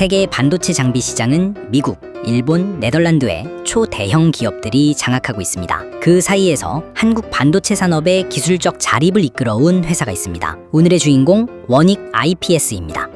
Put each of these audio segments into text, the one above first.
세계 반도체 장비 시장은 미국, 일본, 네덜란드의 초대형 기업들이 장악하고 있습니다. 그 사이에서 한국 반도체 산업의 기술적 자립을 이끌어온 회사가 있습니다. 오늘의 주인공 원익 IPS입니다.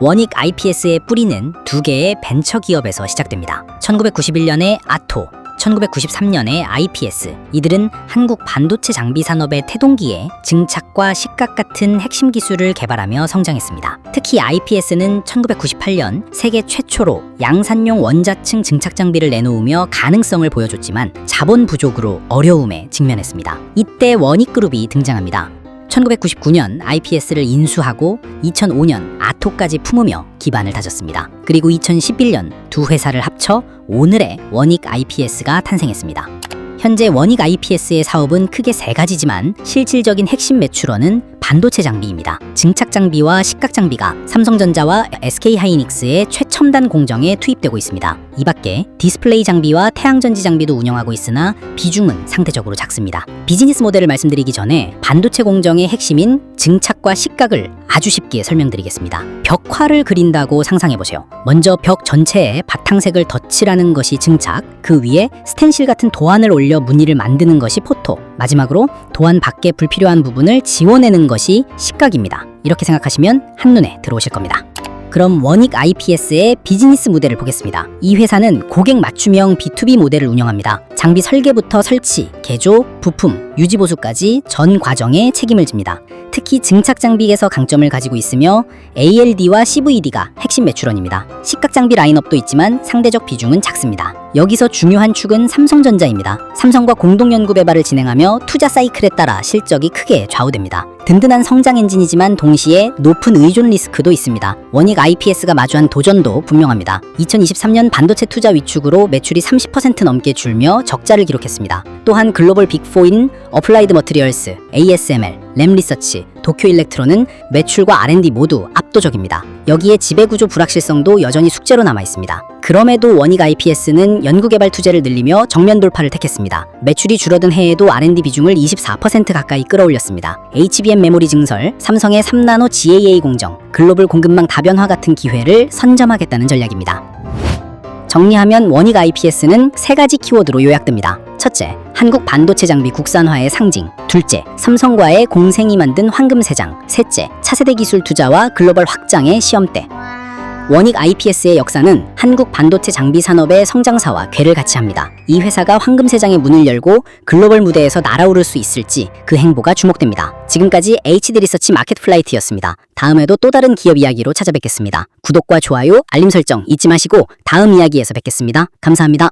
원익 IPS의 뿌리는 두 개의 벤처 기업에서 시작됩니다. 1991년에 아토, 1993년에 IPS. 이들은 한국 반도체 장비 산업의 태동기에 증착과 식각 같은 핵심 기술을 개발하며 성장했습니다. 특히 IPS는 1998년 세계 최초로 양산용 원자층 증착 장비를 내놓으며 가능성을 보여줬지만 자본 부족으로 어려움에 직면했습니다. 이때 원익그룹이 등장합니다. 1999년 IPS를 인수하고 2005년 아토까지 품으며 기반을 다졌습니다. 그리고 2011년 두 회사를 합쳐 오늘의 원익 IPS가 탄생했습니다. 현재 원익 IPS의 사업은 크게 세 가지지만 실질적인 핵심 매출원은 반도체 장비입니다. 증착 장비와 식각 장비가 삼성전자와 SK 하이닉스의 최첨단 공정에 투입되고 있습니다. 이 밖에 디스플레이 장비와 태양전지 장비도 운영하고 있으나 비중은 상대적으로 작습니다. 비즈니스 모델을 말씀드리기 전에 반도체 공정의 핵심인 증착과 식각을 아주 쉽게 설명드리겠습니다. 벽화를 그린다고 상상해 보세요. 먼저 벽 전체에 바탕색을 덧칠하는 것이 증착, 그 위에 스텐실 같은 도안을 올려 무늬를 만드는 것이 포토, 마지막으로 도안 밖에 불필요한 부분을 지워내는 것이 식각입니다. 이렇게 생각하시면 한눈에 들어오실 겁니다. 그럼 원익 IPS의 비즈니스 모델을 보겠습니다. 이 회사는 고객 맞춤형 B2B 모델을 운영합니다. 장비 설계부터 설치, 개조, 부품, 유지 보수까지 전 과정에 책임을 집니다. 특히 증착 장비에서 강점을 가지고 있으며 ALD와 CVD가 핵심 매출원입니다. 식각 장비 라인업도 있지만 상대적 비중은 작습니다. 여기서 중요한 축은 삼성전자입니다. 삼성과 공동 연구 개발을 진행하며 투자 사이클에 따라 실적이 크게 좌우됩니다. 든든한 성장 엔진이지만 동시에 높은 의존 리스크도 있습니다. 원익 IPS가 마주한 도전도 분명합니다. 2023년 반도체 투자 위축으로 매출이 30% 넘게 줄며 적자를 기록했습니다. 또한 글로벌 빅4인 어플라이드 머트리얼스, ASML, 램 리서치, 도쿄 일렉트론은 매출과 R&D 모두 압도적입니다. 여기에 지배구조 불확실성도 여전히 숙제로 남아 있습니다. 그럼에도 원익 IPS는 연구개발 투자를 늘리며 정면 돌파를 택했습니다. 매출이 줄어든 해에도 R&D 비중을 24% 가까이 끌어올렸습니다. HBM 메모리 증설, 삼성의 3나노 GAA 공정, 글로벌 공급망 다변화 같은 기회를 선점하겠다는 전략입니다. 정리하면 원익 IPS는 세 가지 키워드로 요약됩니다. 첫째, 한국 반도체 장비 국산화의 상징. 둘째, 삼성과의 공생이 만든 황금 세장. 셋째, 차세대 기술 투자와 글로벌 확장의 시험대. 원익 IPS의 역사는 한국 반도체 장비 산업의 성장사와 궤를 같이 합니다. 이 회사가 황금 세장의 문을 열고 글로벌 무대에서 날아오를 수 있을지 그 행보가 주목됩니다. 지금까지 HD 리서치 마켓플라이트였습니다. 다음에도 또 다른 기업 이야기로 찾아뵙겠습니다. 구독과 좋아요, 알림 설정 잊지 마시고 다음 이야기에서 뵙겠습니다. 감사합니다.